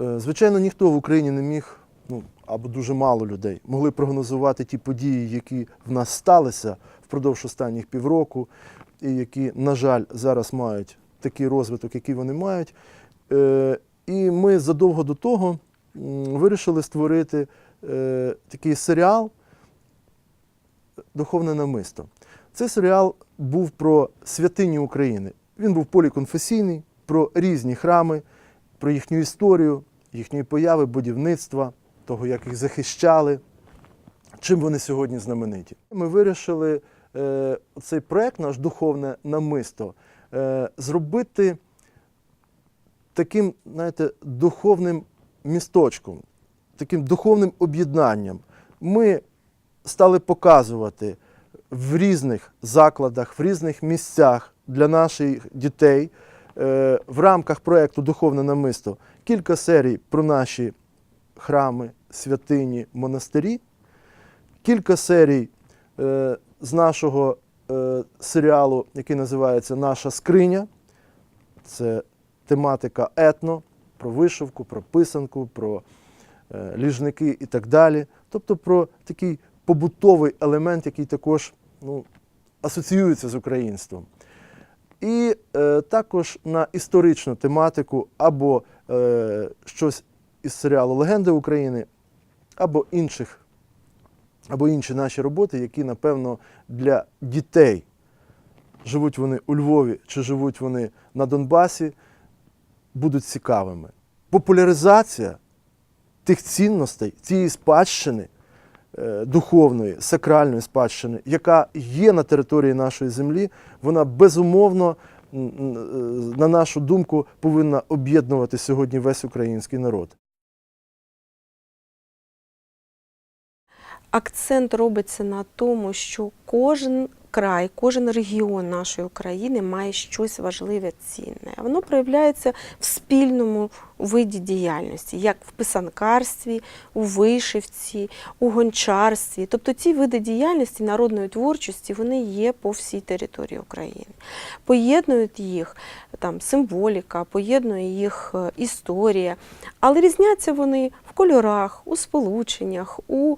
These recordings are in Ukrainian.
Е, Звичайно, ніхто в Україні не міг, ну або дуже мало людей, могли прогнозувати ті події, які в нас сталися впродовж останніх півроку, і які, на жаль, зараз мають такий розвиток, який вони мають. Е, І ми задовго до того вирішили створити е, такий серіал Духовне намисто. Цей серіал був про святині України. Він був поліконфесійний, про різні храми, про їхню історію, їхньої появи, будівництва, того, як їх захищали, чим вони сьогодні знамениті. Ми вирішили е, цей проект, наш духовне намисто, е, зробити таким, знаєте, духовним місточком, таким духовним об'єднанням. Ми стали показувати в різних закладах, в різних місцях для наших дітей в рамках проєкту Духовне намисто кілька серій про наші храми, святині, монастирі, кілька серій е, з нашого е, серіалу, який називається Наша скриня. Це тематика етно, про вишивку, про писанку, про е, ліжники і так далі. Тобто про такий побутовий елемент, який також ну, асоціюється з українством. І е, також на історичну тематику або е, щось із серіалу Легенди України, або інших, або інші наші роботи, які, напевно, для дітей живуть вони у Львові чи живуть вони на Донбасі, будуть цікавими. Популяризація тих цінностей, цієї спадщини е, духовної, сакральної спадщини, яка є на території нашої землі, вона безумовно, е, на нашу думку, повинна об'єднувати сьогодні весь український народ. Акцент робиться на тому, що кожен край, кожен регіон нашої України має щось важливе цінне. Воно проявляється в спільному виді діяльності, як в писанкарстві, у вишивці, у гончарстві. Тобто ці види діяльності народної творчості вони є по всій території України. Поєднують їх там символіка, поєднує їх е, історія, але різняться вони кольорах, у сполученнях, у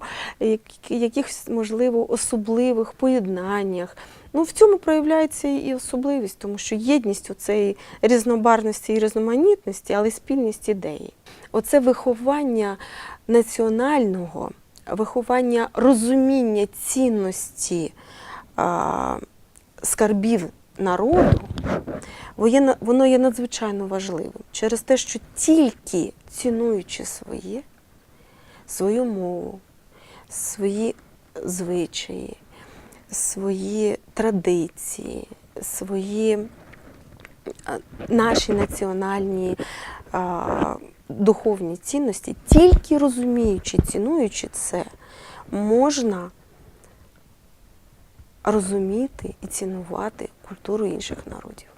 якихось, можливо, особливих поєднаннях. Ну, в цьому проявляється і особливість, тому що єдність у цієї різнобарності і різноманітності, але й спільність ідеї. Оце виховання національного, виховання розуміння цінності а, скарбів народу, воно воно є надзвичайно важливим через те, що тільки цінуючи своє, свою мову, свої звичаї, свої традиції, свої наші національні а, духовні цінності, тільки розуміючи, цінуючи це, можна розуміти і цінувати культуру інших народів.